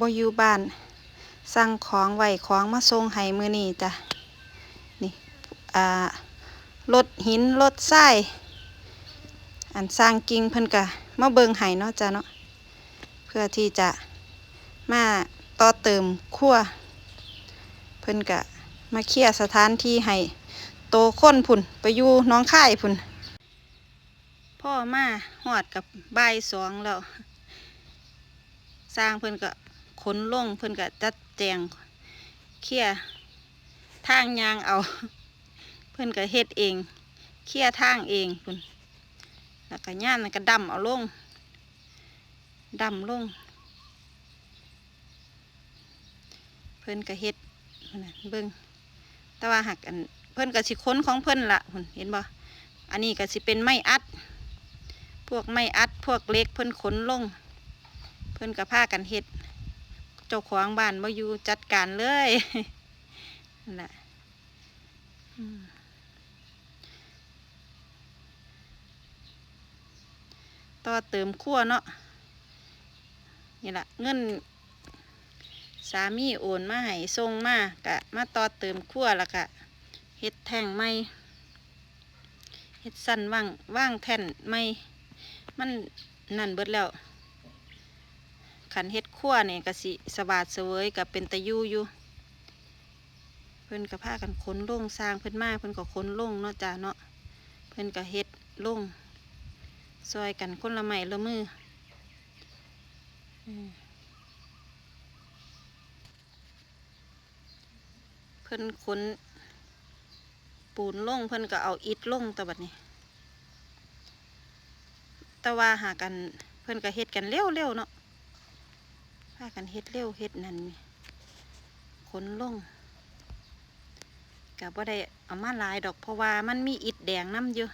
บอยู่บ้าน สั่งของไว้ของมาส่งให้มือนี้จ้ะ นี่ อ่ารถหินรถทราย อันสร้างกิ่งเพิ่นกะมาเบิงให้เนาะจ้ะเนาะ เพื่อที่จะมาต่อเติมครัวเพิ่นกะมาเคลียร์สถานที่ให้โตคนพุ่นไปอยู่น้องค่ายพุ่นพ่อมาหอดกับใบสองแล้ว สร้างเพิ่นก็ ขนลงเพิ่นก็จัดแจงเคลียทางยางเอา เพิ่นก็เฮ็ดเองเคลียทางเองพุ่นแล้วก็ย่านมันก็ดำเอาลงดำลง เพิ่นก็เฮ็ดนะเบิ่งแต่ว่าหักอันเพิ่นก็สิค้นของเพิ่นละพุ่นเห็นบ่อันนี้ก็สิเป็นไม้อัด พวกไม้อัดพวกเล็กเพิ่นขนลง เพิ่นก็พากันเฮ็ด เจ้าของบ้านมาอยู่จัดการเลยนั่นแหละต่อเติมขั้วเนาะนี่แหละเงินสามีโอนมาให้ส่งมากะมาต่อเติมขั้วแล้วกะเฮ็ดแท่งไม้เฮ็ดสั้นว่างว่างแท่นไม้มันนั่นเบิดแล้ว ขันเฮ็ดขั้วเนี่ยกะสิสบาดเสวยกับเป็นตะยูอยู่ เพิ่นก็พากันขนลงสร้างเพิ่นมาเพิ่นก็ขนลงเนาะจ้าเนาะเพิ่นก็เฮ็ดลงซอยกันคนละไม้ละมือเพิ่นขนปูนลงเพิ่นก็เอาอิฐลงตะบัดนี้แต่ว่าหากันเพิ่นก็เฮ็ดกันเร็วๆเนาะ พากันเฮ็ดเร็วเฮ็ดนั่นขนลงกับว่าได้เอามาลายดอกเพราะว่ามันมีอิฐแดงน้ำอยู่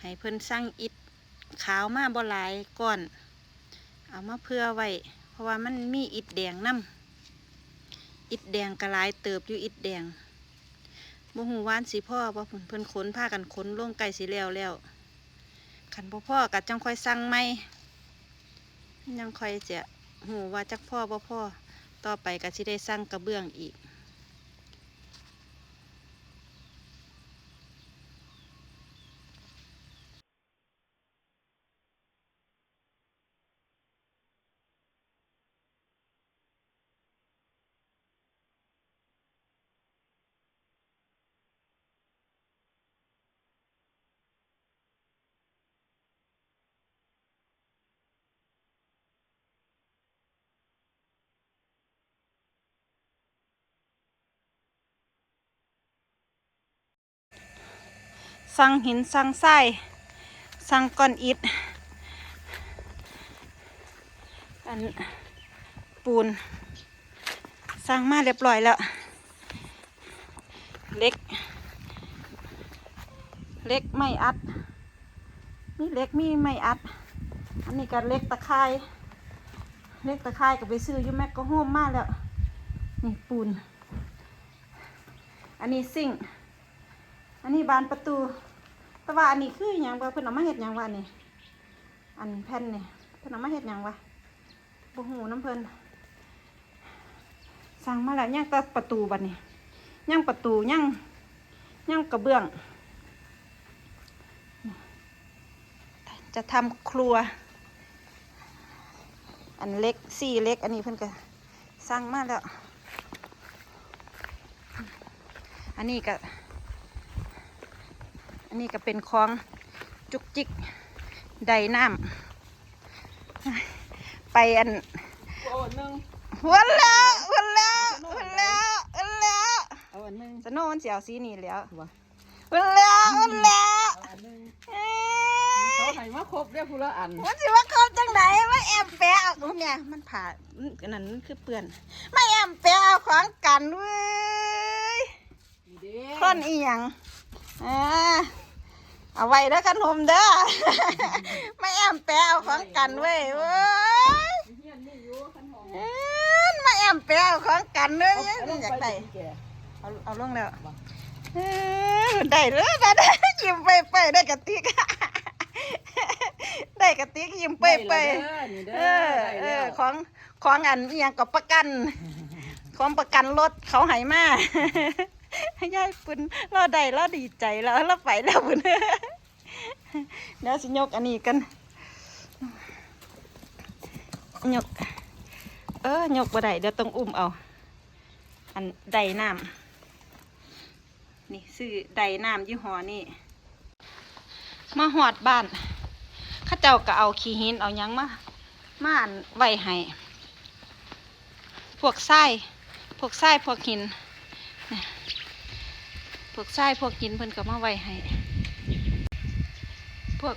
ให้เพิ่นสั่งอิฐขาวมาบ่หลายก่อน เอามาเพื่อไว้เพราะว่ามันมีอิฐแดงน้ำอิฐแดงกระลายเติบอยู่อิฐแดงบ่หูวานสิพ่อว่าเพิ่นเพิ่นขนพากันขนลงไก่สิแล้วแล้วขันบ่พ่อกัจังค่อยสั่งไหมยังค่อยจะ หูว่าจักพ่อบ่พ่อต่อไปก็สิได้สร้างกระเบื้องอีก สั่งหินสั่งทรายสั่งก้อนอิฐอันปูนสั่งมาเรียบร้อยแล้ว เล็ก เล็กไม่อัดมีเล็กมีไม่อัด อันนี้ก็เล็กตะไคร้เล็กตะไคร้ก็ไปซื้อยูแม็กก็โฮมมาแล้ว นี่ปูน อันนี้ซิ่ง อันนี้บานประตู แต่ว่าอันนี้คือหยังวะเพิ่นเอามาเฮ็ดหยังวะนี่อันแผ่นนี่เพิ่นเอามาเฮ็ดหยังวะบ่ฮู้น้ำเพิ่นสั่งมาแล้วยังต่ประตูบัดนี้ยังประตูยังยังกระเบื้อง จะทำครัว อันเล็กสี่เล็ก อันนี้เพิ่นก็สั่งมาแล้ว อันนี้ก็ นนี้ก็เป็นของจุกจิกไดน้ำไปอันเอาอันหนึงวันแล้ววันแล้ววันแล้ววันแล้วเอาอันหนึงสโนว์มันเสียวสีนี่แล้วว่ะวันแล้ววันแล้วเอาอันหนึงเอ้เขายให้มาครบเรียกผู้ละอันมันสิว่าเขาจังไหนไม่แอมแปะเอาเนี่ยมันผ่ามันอันนั้นมันคือเปื่อนไม่แอมแปะเอาของกันเว้ยนี่เด้คนอีหยังอ่า เอาไว้เด้อขนมเด้อ ไม่แอมแปะเอาของกันเว้ยเว้ยเฮียนนี่อยู่คันหอมเอ้ยไม่แอมแปะเอาของกันเด้อเอายังเอาลงอยากไปได้ดิแกเอาเอาลงแล้วเอ้ยได้เลยได้ได้ยิ้มไปไปได้กระติกได้กระติกยิ้มเป้ยเป้ยได้แล้วเด้อนี่เด้เอออได้เอแล้อวของของอันอหยังกับประกันของประกันรถเขาใหายมา ยายปุ่นเราได้เราดีใจแล้วเราไปแล้วปุ่นเดี๋ยวสิยกอันนี้กันยก เออยกบ่ได้เดี๋ยวต้องอุ้มเอา อันใดน้ำนี่ซื้อใดน้ำยี่ห้อนี่มาหอดบ้านข้าเจ้าก็เอาขี้หินเอายังมามาอันไว้ให้พวกทรายพวกทรายพวกหินน พวกทรายพวกหินเพิ่นก็มาไว้ให้พวก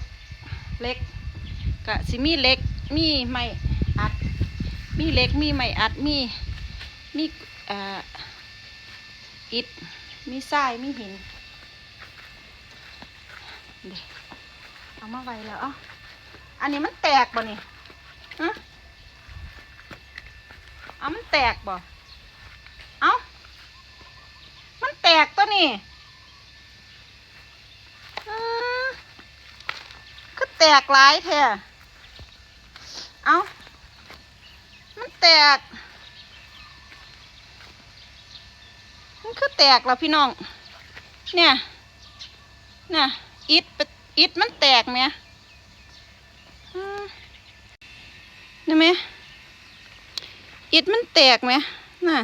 เล็กก็สิมีเล็กมีไม้อัด มีเล็กมีไม้อัดมีมีอ่ออิฐมีทรายมีหินเด็เอามาไว้แล้วอ้าอันนี้มันแตกบ่นี่ฮะเอามันแตกบ่ เอ้ามันแตกตัวนี่อืมคือแต กหลายแท้เอ้ามันแตก มันคือแตกแล้วพี่น้อง เนี่ยเนี่ยอิดไปอิดมันแตกไหมอืมนี่ไหมอิดมันแตกไหมน่ะ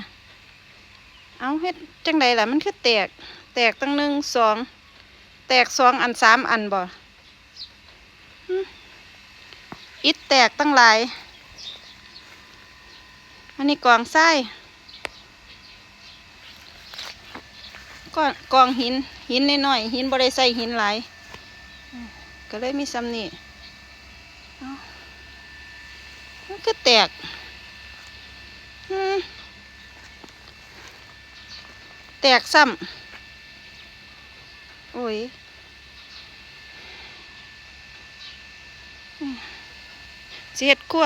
เอาเฮ็ดจังใดล่ะ มันคือแตก แตกตั้งหนึ่งสอง แตกสองอันสามอันบ่อืม อิดแตกตั้งหลาย อันนี้กองทรายก้อนกองหินหินน้อยๆหินบริใส่หินหลายก็เลยมีซ้ำนี่มันก็แตกแตกซ้ำโอ้ยอืม สิเฮ็ดครัว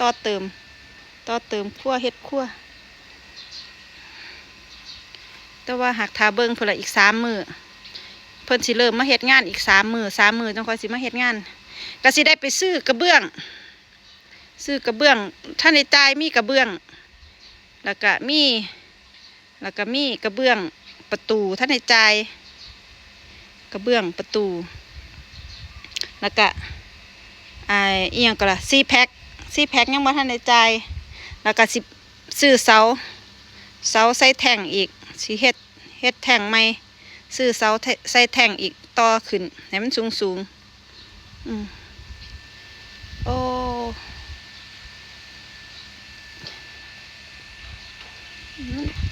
ต่อเติม ต่อเติมขั้วเฮ็ดขั้วแต่ว่าหากทาเบิงเพิ่นละอีกสามมือเพิ่นสิเริ่มมาเฮ็ดงานอีกสามมือสามมือจังค่อยสิมาเฮ็ดงานก็สิได้ไปซื้อกระเบื้อง ซื้อกระเบื้องท่านในใจมีกระเบื้อง แล้วก็มี แล้วก็มีกระเบื้องประตูท่านในใจกระเบื้องประตู แล้วก็ ไอ้เอียงก็ละซีแพ็คซีแพ็คยังบ่ท่านในจ่ายแล้วก็สิซื้อเสาเสาใส่แท่งอีกสิเฮ็ดเฮ็ดแท่งใหม่ซื้อเสาใส่แท่งอีกต่อขึ้นให้มันสูงสูงอืมโอ้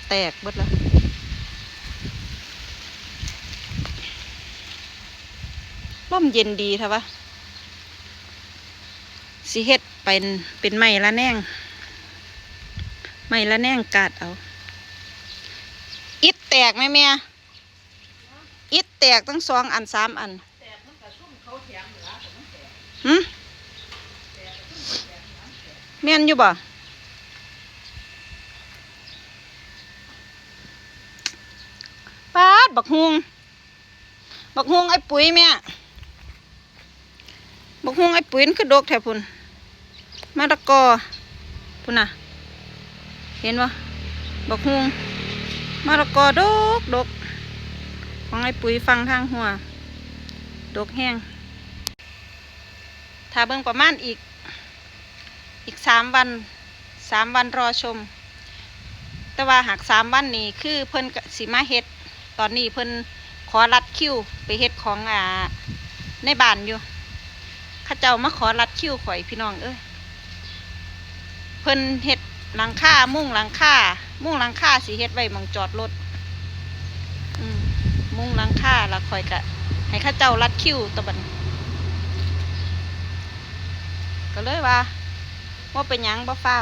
แตกเบิดแล้วร่มเย็นดีท่ะวะ สิเฮ็ดเป็นเป็นไม้ละแนงไม่ละแนงกาดเอา อิดแตกไหมแม่อิดแตกตั้งสองอันสามอันหืมแม่นอยู่บ่ปาดบักฮวงบักฮวงไอ้ปุ๋ยแม่ บกฮวงไอ้ปุ๋ยนั่นคือดกแถวพุ่นมะละกอพุ่นน่ะ เห็นวะบกฮวงมะละกอดกดกของไอ้ปุ๋ยฟังทางหัว ดกแห้งถ้าเบิ่งประมาณอีก อีกสามวันสามวันรอชม แต่ว่าหากสามวันนี้คือเพิ่นสิมาเฮ็ด ตอนนี้เพิ่นขอรัดคิวไปเฮ็ดของอ่าในบ้านอยู่าเจ้ามาขอรัดคิ้วข่อยพี่น้องเอ้ยเพิ่นเฮ็ดหลังคามุ่งหลังคามุ่งหลังคาสีเฮ็ดไว้มองจอดรถมุ่งหลังคาแล้วคอยกะ ให้ข้าเจ้ารัดคิ้วตะบันก็เลยว่าว่าเป็นยังบ่เฝ้า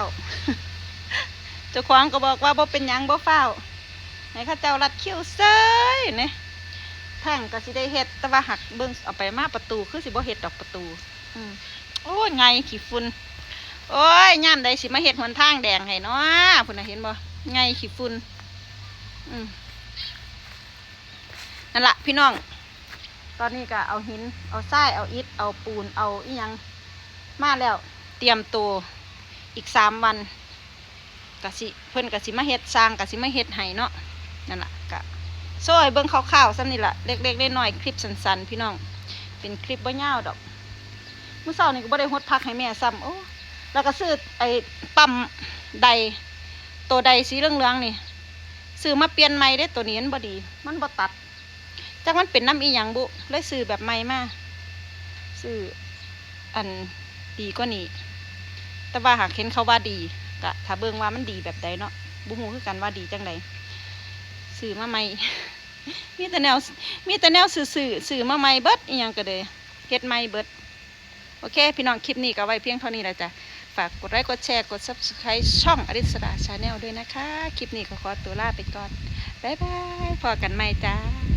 เจ้าของก็บอกว่าบ่เป็นยังบ่เฝ้าให้ข้าเจ้ารัดคิ้วเซยเนี่ยแท่งก็สิได้เฮ็ดแต่ว่าหักเบิ่งเอาไปมาประตูคือสิบ่เฮ็ดดอกประตู โอ้ยไงขี้ฝุ่นโอ้ยย่ามใดสิมาเห็ดหนทางแดงให้เนาะพุ่นน่ะเห็นบ่ไงขี้ฝุ่นอืมนั่นละพี่น้อง ตอนนี้ก็เอาหิน เอาทราย เอาอิฐ เอาปูน เอาอียัง มาแล้ว เตรียมตัวอีกสามวันกะสิเพิ่นกะสิมาเฮ็ดสร้างกะสิมาเฮ็ดให้เนาะนั่นละกะโซ่เบิ่งคร่าวๆซ้ำนี่ละเล็กๆน้อยๆคลิปสั้นๆ พี่น้อง เป็นคลิปบ่ยาวดอก มื้อเช้านี่ก็บ่ได้ฮดพักให้แม่ซ้ำโอ้แล้วก็ซื้อไอ้ปั๊มใดตัวใดสีเหลืองๆนี่ซื้อมาเปลี่ยนใหม่เด้ตัวนี้มันบ่ดี มันบ่ตัดจักมันเป็นน้ำอีหยังบุเลยซื้อแบบใหม่มาซื้ออันดีกว่านี้แต่ว่าหากเห็นเขาว่าดีก็ถ้าเบิ่งว่ามันดีแบบใดเนาะบ่ฮู้คือกันว่าดีจังใดซื้อมาใหม่มีแต่แนวมีแต่แนวซื่อๆซื้อมาใหม่เบิดอีหยังก็เลยเฮ็ดใหม่เบิด โอเค พี่น้องคลิปนี้ก็ไว้เพียงเท่านี้แหละจ้ะฝากกดไลค์กดแชร์กด subscribe ช่องอริสราชาแนลด้วยนะคะ คลิปนี้ก็ขอตัวลาไปก่อน บ๊ายบายพอกันใหม่จ้า